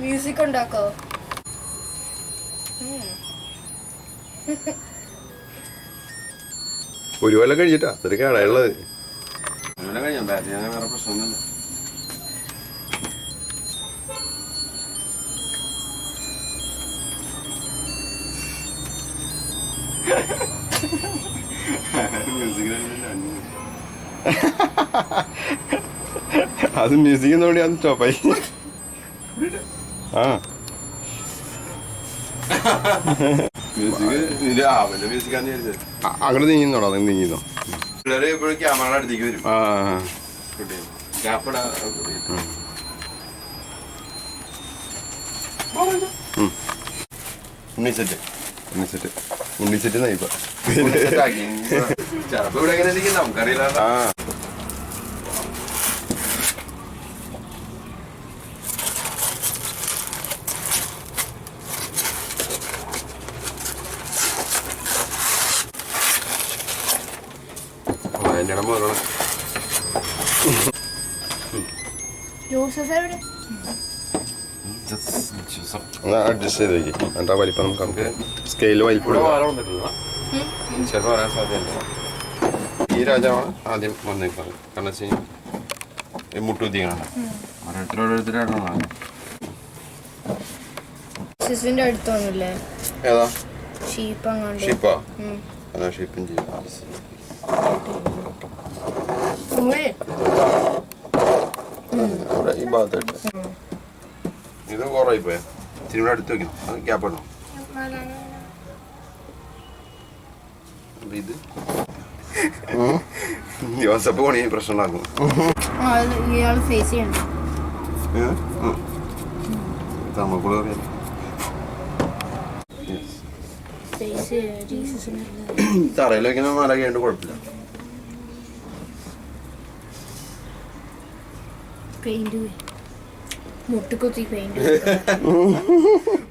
Music ഉണ്ടാക്കോ? ഒരു കൊല്ലം കഴിഞ്ഞിട്ടാ അതൊരു കേടായുള്ളത് അങ്ങനെ കഴിഞ്ഞാൽ ബാറ്റ് വേറെ പ്രശ്നമൊന്നുമില്ല. അത് മ്യൂസിക് എന്നോടി അത് സ്റ്റോപ്പായി ആ അങ്ങനെ അങ്ങോട്ട് നീങ്ങുന്നോടാ നിങ്ങൾ നീങ്ങുന്നോ? പിള്ളേര് എപ്പോഴും ക്യാമറ അടുത്തേക്ക് വരും. ആ നയിപ്പ ചിലപ്പോ ഇവിടെ എങ്ങനെ നമുക്കറിയില്ല ജോസഫ് എവിടെ ഒന്ന് അഡ്ജസ്റ്റ് ചെയ്ത് വയ്ക്കും എന്നിട്ട് ആ വലിപ്പം നമുക്ക് നമുക്ക് സ്കെയിൽ വലിപ്പം ചിലപ്പോൾ പറയാൻ സാധ്യതയുണ്ട്. ഈ രാജാവാണ് ആദ്യം വന്നേക്കുന്നത്. കാരണം വെച്ച് കഴിഞ്ഞാൽ മുട്ടുകുത്തിയാണ്. ഓരോരുത്തർ ഓരോരുത്തരായിട്ടാണ് സിസിന്റെ അടുത്തൊന്നുമില്ലേ ഏതാ? ഷീപ്പ് അങ്ങാണ്ട്. ഷിപ്പാ. അതാ ഷിപ്പും ചെയ്യും. അവിടെ ഈ ഭാഗത്തായിട്ട് ഇത് കുറവായി പോയാ ഇച്ചിരി കൂടെ അടുത്ത് വെക്കണം അത് ഗ്യാപ്പ് ഇടണം. ഇത്? ജോസഫ് പണി പ്രശ്നം ഉണ്ടാക്കും ആ, അത് ഇയാൾ ഫേസ് ചെയ്യണ്ട. നമുക്കൂടെ അറിയാം തറയിൽ വെക്കുന്ന മല കേണ്ട് കുഴപ്പമില്ല. പെയിന്റ് മുട്ടുകുത്തി പെയിന്റ്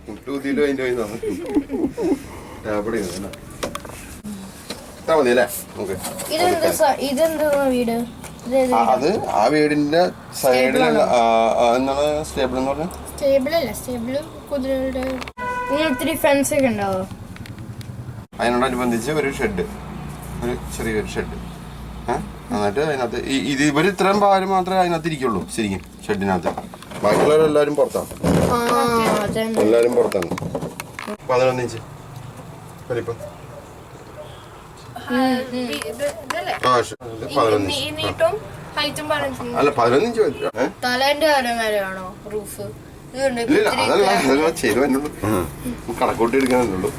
മുട്ട് കുത്തിയിട്ട് അതിന്റെ പോയി തന്നെ അവിടെ ഇരുന്ന് ഇട്ടാ മതി അല്ലേ? ഓക്കെ ഇതെന്താ സ- ഇതെന്താ വീട്? ഇതേത് അത് ആ വീടിന്റെ സൈഡിലുള്ള എന്താണ് സ്റ്റേബിൾ എന്ന് പറഞ്ഞാൽ സ്റ്റേബിൾ അല്ല സ്റ്റേബിൾ കുതിരകളുടെ ഇങ്ങനെ ഒത്തിരി ഫെൻസ് ഒക്കെ ഉണ്ടാവോ? അതിനോടനുബന്ധിച്ച് ഒരു ഷെഡ് ഒരു ചെറിയൊരു ഷെഡ് എന്നിട്ട് അതിനകത്ത് ഇത് ഇവർ ഇത്രയും പാൽ മാത്രമേ അതിനകത്ത് ഇരിക്കുള്ളൂ ശരിക്കും ഷെഡിനകത്ത്. ബാക്കിയുള്ളവരെല്ലാവരും പുറത്താണ് ആ എല്ലാവരും പുറത്താണ്. പതിനൊന്ന് ഇഞ്ച്. വലിപ്പം. ആ പതിനൊന്ന് ഇഞ്ച്. അല്ല പതിനൊന്ന് ഇഞ്ച് വലിപ്പം. ഏ? തലേന്റെ വരെയാണോ റൂഫ്? ചെയ്തു കണക്കൂട്ടി എടുക്കാനുള്ളൂ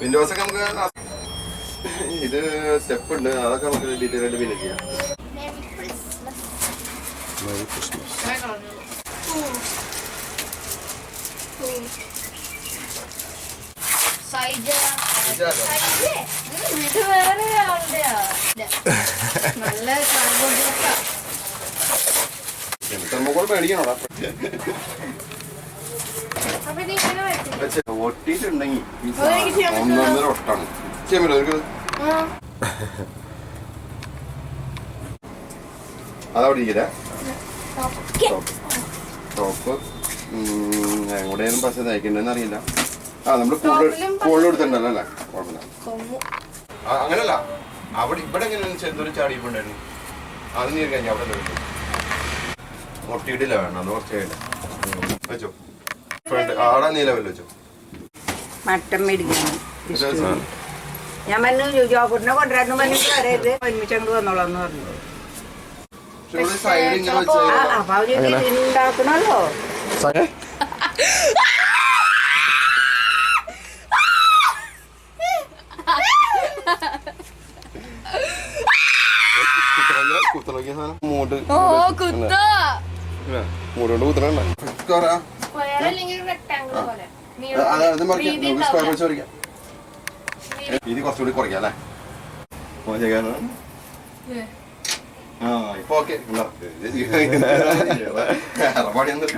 വിൻഡോസ് ഒക്കെ നമുക്ക് ഇത് സ്റ്റെപ്പ് ഉണ്ട്. അതൊക്കെ നമുക്ക് ഡീറ്റെയിൽ ആയിട്ട് പിന്നെ ചെയ്യാം Merry Christmas. ഇത് വേറെ ആളുടെയാ. നല്ല കാർബോർഡ് മേടിക്കണോടാ? സാധനം ഒന്നൊന്നര ഒട്ടാണ്. ചെയ്യാൻ പറ്റുമോ. അതവിടെ ഇരിക്കല്ലേ. ടോപ്പ് എവിടെയും പശ തയ്ക്കണ്ടെന്ന് അറിയില്ല. ആ നമ്മൾ കൂടുതൽ കൊടുത്തിട്ടുണ്ടല്ലോ അല്ലേ? കുഴപ്പമില്ല. അങ്ങനല്ല. അവിടെ ഇവിടെ എങ്ങനെയാണെന്ന് വെച്ചാൽ എന്തൊരു ചാടിയിട്ടുണ്ടായിരുന്നു അത് നീ കഴിഞ്ഞാൽ അവിടെ മുട്ടിയിട്ടില്ല വേണം അത് കുറച്ച് കഴിയില്ല വെച്ചോ. ഫ്രണ്ട് ആടെ നീ ലെവൽ വെച്ചോ. മട്ടൻ മേടിക്കണം. ഞാൻ പറഞ്ഞു ജോബുട്ടിനെ കൊണ്ടുവരാന്ന് പറഞ്ഞിട്ട് വരരുത് ഒരുമിച്ച് അങ്ങോട്ട് വന്നോളാന്ന് പറഞ്ഞു. ആ അപ്പൊ അവർ ഉണ്ടാക്കണല്ലോ ഓ കുത്താ. സ്ക്വയർ അല്ലെങ്കിൽ rectangle പോലെ. വീതി ഉണ്ടാവില്ല. ഇത് കുറച്ചുകൂടി കുറയ്ക്കാം അല്ലേ? ആ ഇപ്പൊ ഓക്കെ. പണിയൊന്നും.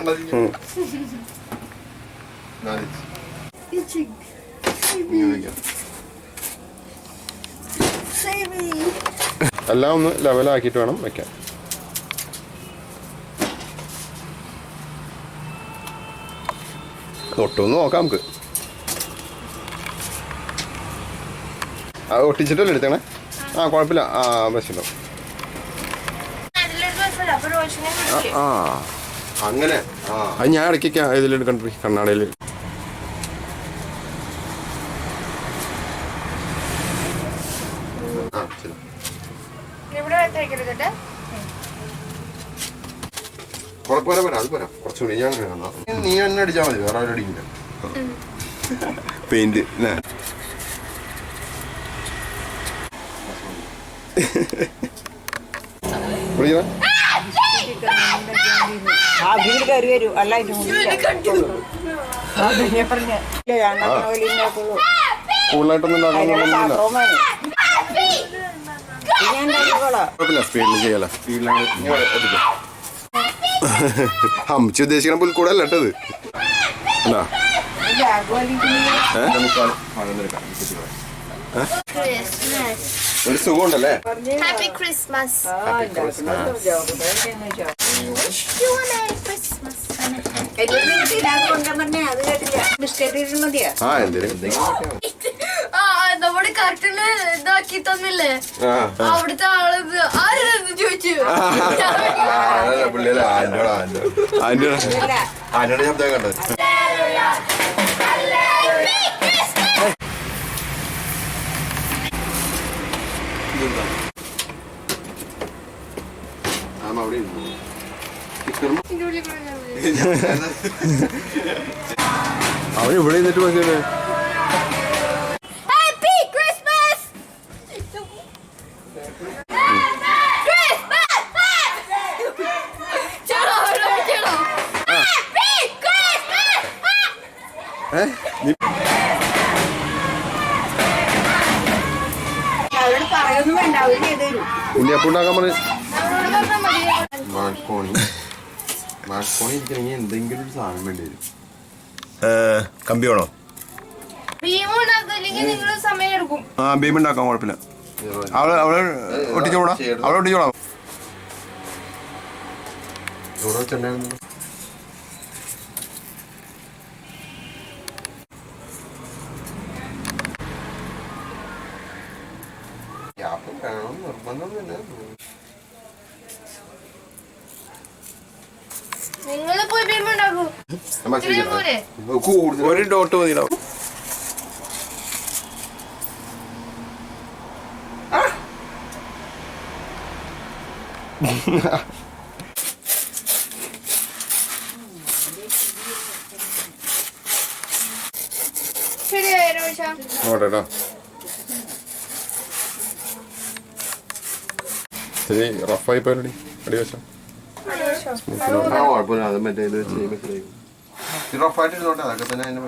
എല്ലാം ഒന്ന് ലെവലാക്കിയിട്ട് വേണം വെക്കാൻ. തൊട്ടൊന്ന് നോക്കാം നമുക്ക്. ഒട്ടിച്ചിട്ടല്ലേ എടുത്തേണേ ആ കുഴപ്പമില്ല. ആ ബസ്സിലോ ആ അങ്ങനെ? ആ. അത് ഞാൻ ഇടയ്ക്കൊക്കെ ഇതിലൊരു കണ്ണാടയിൽ. കർണാടകയിൽ നീ എന്നെ അടിച്ചാൽ മതി. വേറെ ആരും അടിക്കില്ല പെയിന്റ് കയറി വരൂ. അല്ല കൂടുതലായിട്ടൊന്നും കുഴപ്പമില്ല സ്പീഡിൽ ചെയ്യാലോ. സ്പീഡിലാണ് ഉദ്ദേശിക്കണ പുൽക്കൂടല്ല കേട്ടത് എന്നാ? ബാഗ് ഒരു സുഖമുണ്ടല്ലേ? ഹാപ്പി ക്രിസ്മസ് ആ എന്തെങ്കിലും നമ്മുടെ കറക്റ്റിന് ഇതാക്കി തന്നില്ലേ? അവിടുത്തെ ആൾ ആരും ആരെന്ന് ചോദിച്ചു. ആന്റോടെ ശബ്ദം കണ്ടത് അവൻ ഇവിടെ നിന്നിട്ട് നോക്കിയത് മാക്കോണി ഇരിക്കണമെങ്കിൽ എന്തെങ്കിലും ഒരു സാധനം വേണ്ടി വരും. കമ്പി വേണോ? നിങ്ങൾ സമയം ആ ബീം ഉണ്ടാക്കാം കുഴപ്പമില്ല. അവൾ അവൾ ഒട്ടിച്ചോളാം അവളെ ഒട്ടിച്ചോളാം എവിടെ വെച്ചിട്ടുണ്ടായിരുന്നു ഗ്യാപ്പും വേണം നിർബന്ധമൊന്നുമില്ല നിങ്ങൾ പോയി ഭീമ ഉണ്ടാക്കൂ ഇത്രയും പോരെ കൂടുതൽ. ഒരു ഡോട്ട് മതി ഓട്ടെട്ടോ ശരി റഫായി പോയടി അടി വെച്ചോ ആ കുഴപ്പമില്ല. അത് മറ്റേ ഇത് വെച്ച് ഇത് റഫായിട്ട് ഇരുന്നോട്ടെ അതൊക്കെ തന്നെ അതിന്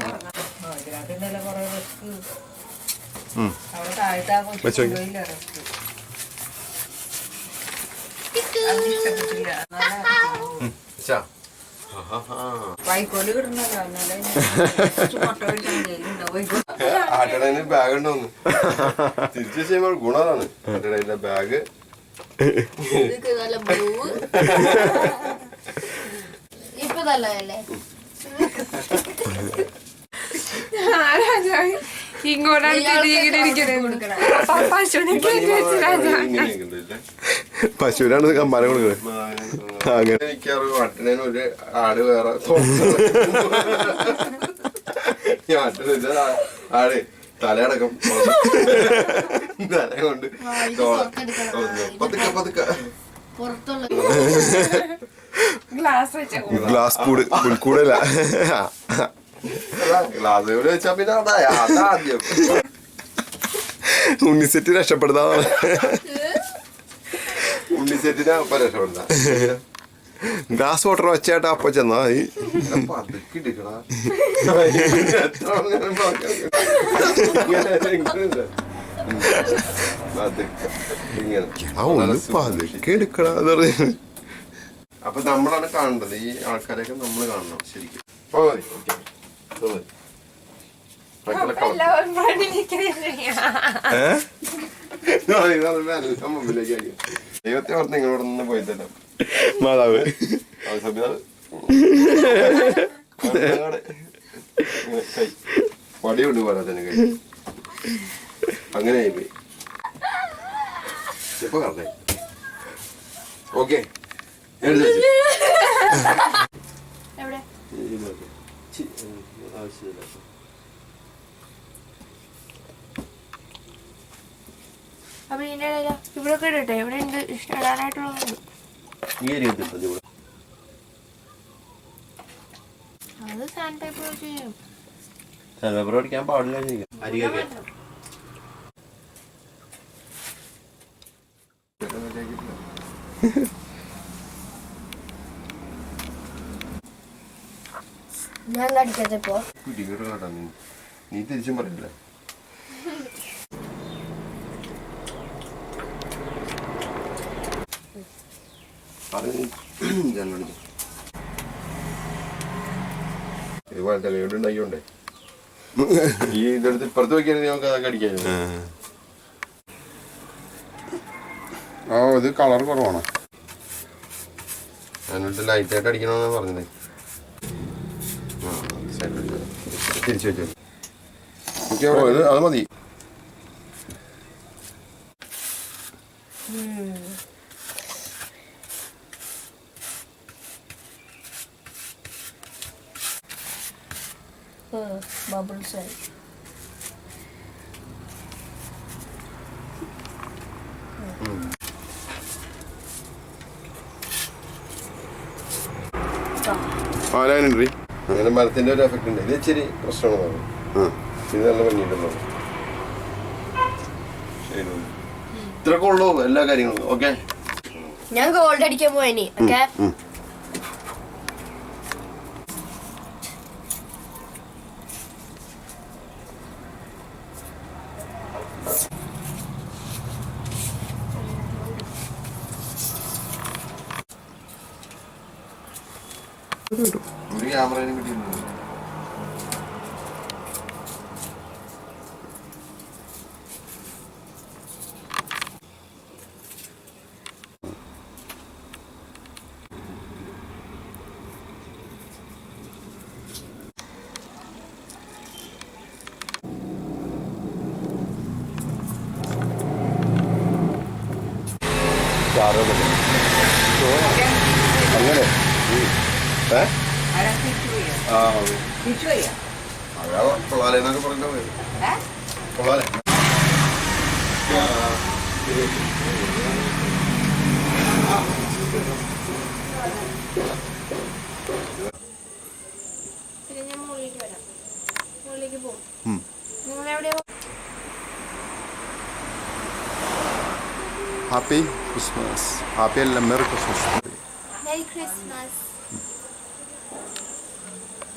ആട്ടടേന് ബാഗ് ഉണ്ടോന്ന്? തിരിച്ചു ചെയ്യുമ്പോൾ ഗുണതാണ്. ആട്ടടേന്റെ ബാഗ് ഇപ്പൊ നല്ലതല്ലേ? പശുവിനാണ് കമ്പാരം കൊടുക്കുന്നത്. അങ്ങനെ. എനിക്കറിയാം അട്ടനേന് ഒരു ആട് വേറെ ആട് തലയടക്കം തല കൊണ്ട് പതുക്കെ പതുക്കെ. പുറത്തുള്ള ഗ്ലാസ് വെച്ച ഗ്ലാസ് കൂട് പുൽക്കൂടല്ല ഗ്ലാസ് കൂടെ വെച്ചാ പിന്നെ അതാദ്യം. ഉണ്ണിസെറ്റ് രക്ഷപ്പെടുത്താന്നാണ് ഉണ്ണിസെറ്റിനെ അപ്പൊ രക്ഷപ്പെടുന്ന ഗ്ലാസ് വാട്ടർ വെച്ചായിട്ട് അപ്പൊ ചെന്നാ ഈ പതുക്കെ പതുക്കെ എടുക്കടാന്ന് പറഞ്ഞു. അപ്പൊ നമ്മളാണ് കാണേണ്ടത് ഈ ആൾക്കാരെയൊക്കെ നമ്മൾ കാണണം ശരിക്കും. ദൈവത്തെ ഓർത്ത് നിങ്ങളോട് നിന്ന് പോയി തന്നെ മാതാവ് വടിയുണ്ട് പോലെ തന്നെ അങ്ങനെ ആയിപ്പോയി ഇപ്പൊ കറക്റ്റായി. ഓക്കെ. ആവശ്യമില്ല. അപ്പൊ ഇതിന്റെ ഇടയില ഇവിടെ ഒക്കെ ഇടട്ടെ ഇവിടെ ഉണ്ട് ഇടാനായിട്ടുള്ളത് അത് സാൻഡ് പേപ്പർ ചെയ്യും. പേപ്പർ അടിക്കാൻ പാടില്ല ചെയ്യും അടിക്കാത്തപ്പോ കുട്ടികൾ കേട്ടോ നീ. നീ തിരിച്ചും പറയില്ല? ഇതുപോലെ തന്നെ ഇവിടെ ഉണ്ടാക്കിയോണ്ടേ ഈ ഇതെടുത്ത് ഇപ്പുറത്ത് വെക്കുകയാണെങ്കിൽ നമുക്ക് അതൊക്കെ അടിക്കായിരുന്നു ആ. ഇത് കളർ കുറവാണ്. ഞാനിട്ട് ലൈറ്റായിട്ട് അടിക്കണമെന്നാണ് പറഞ്ഞത്. ഇത് അത് മതി. ബബിൾസ് ആയി. ആരാനുണ്ട് അങ്ങനെ മരത്തിന്റെ ഒരു എഫക്റ്റ് ഉണ്ട്. ഇത് ഇച്ചിരി പ്രശ്നമാണ് ഇത് നല്ല ഭംഗിയുണ്ടെന്നു ഇത്രയൊക്കെ ഉള്ളൂ എല്ലാ കാര്യങ്ങളും. ഓക്കെ? ഞാൻ ഗോൾഡ് അടിക്കാൻ പോയനി ഓക്കെ? ക്യാമറയിലും കിട്ടിയിരുന്നത് അങ്ങനെ. ഏ? ഞാൻ മുകളിലേക്ക് വരാം. എവിടെയാ ഹാപ്പി ക്രിസ്മസ് ഹാപ്പി അല്ല merry Christmas Merry Christmas.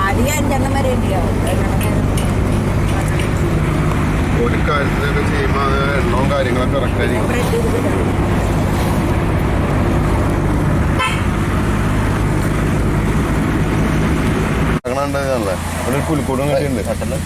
ആദ്യം അഞ്ചെണ്ണം വരെ ഉണ്ടാവും ഒരു കാര്യത്തിലൊക്കെ ചെയ്യുമ്പോൾ എണ്ണവും കാര്യങ്ങളൊക്കെ കറക്റ്റായിരിക്കും കണ്ടതല്ലേ അവിടെ ഒരു പുലിക്കൂടും കണ്ടിട്ടുണ്ട്.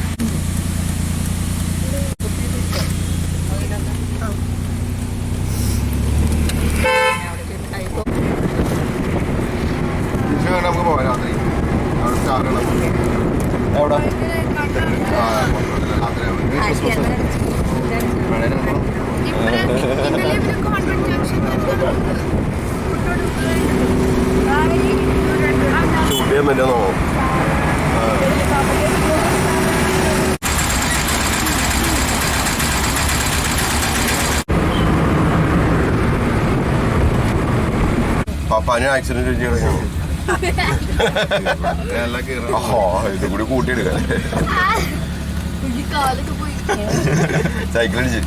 പപ്പാന് ആക്സിഡന്റ് ഇത് കൂടി പോയി സൈക്കിൾ അടിച്ച്.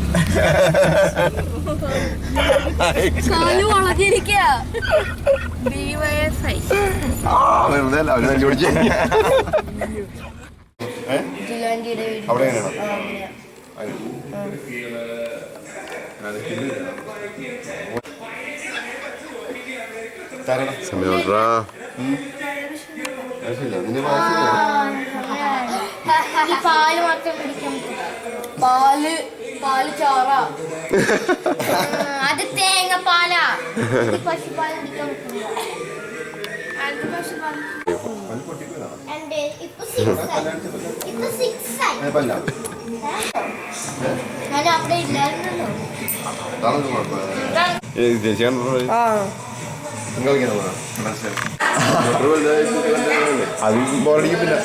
വെറുതെ അല്ല അവർ തല്ലി പിടിച്ച്? അവിടെ എങ്ങനെയാണോ ഈ പാൽ മാത്രം കുടിക്കാൻ പാൽ പാൽ ചോറ അത് തേങ്ങ പാലാ ഇത് പശുപാൽ കുടിക്കാൻ ഞാൻ അവിടെ ഇല്ലായിരുന്നല്ലോ അത് ബോറടിക്കും പിന്നെ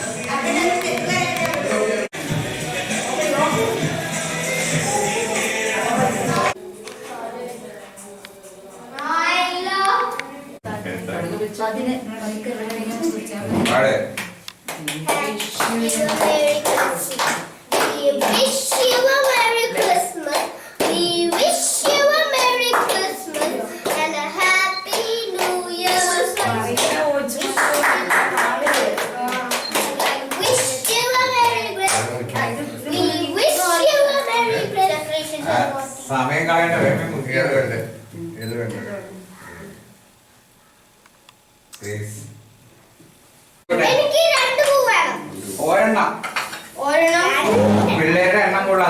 We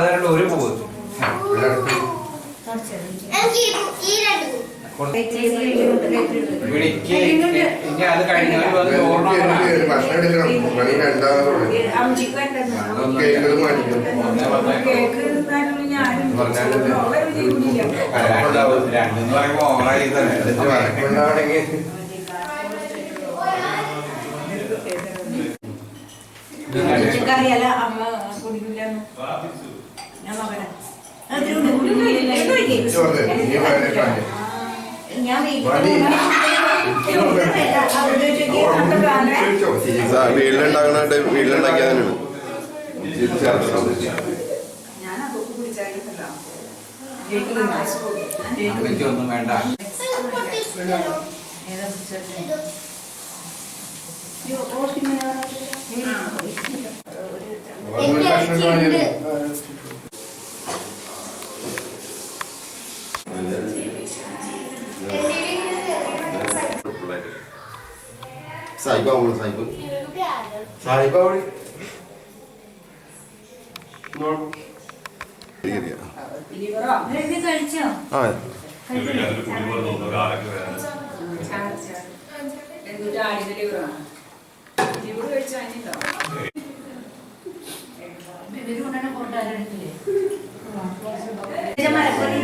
അതുകൊണ്ട് ഒരു പൂവ്. ഇനി അത് രണ്ടെന്ന് പറയുമ്പോ ഓവറായി തന്നെ അറിയാല അമ്മ കുടിക്കില്ലെന്ന് വീട്ടിലുണ്ടാക്കണ വീട്ടിലുണ്ടാക്കിയ തന്നെയാണ് എനിക്കൊന്നും വേണ്ട എനിക്ക് സായിബ പോണു സായിബ് സായിബ കഴിച്ചോ ആ. ആ. നമുക്ക് മാത്രമല്ല ക്രിസ്മസ് ട്രീ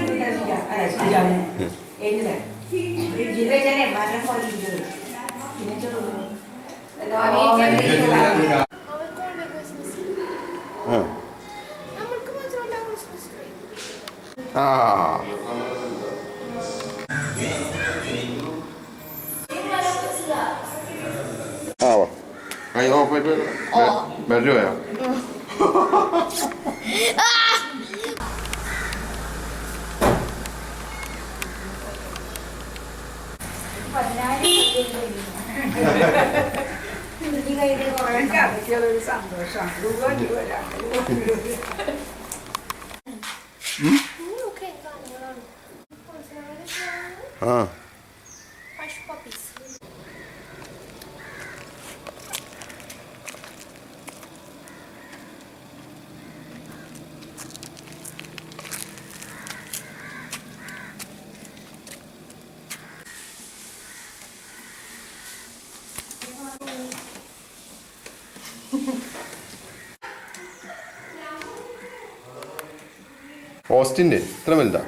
ആ ആ വാ അയ്യോ പോയിട്ട് ബെഡ് ഓക്കെ കാര്യങ്ങളാണ് ആ. ഓസ്റ്റിന്റെ ഇത്ര വലുതാ?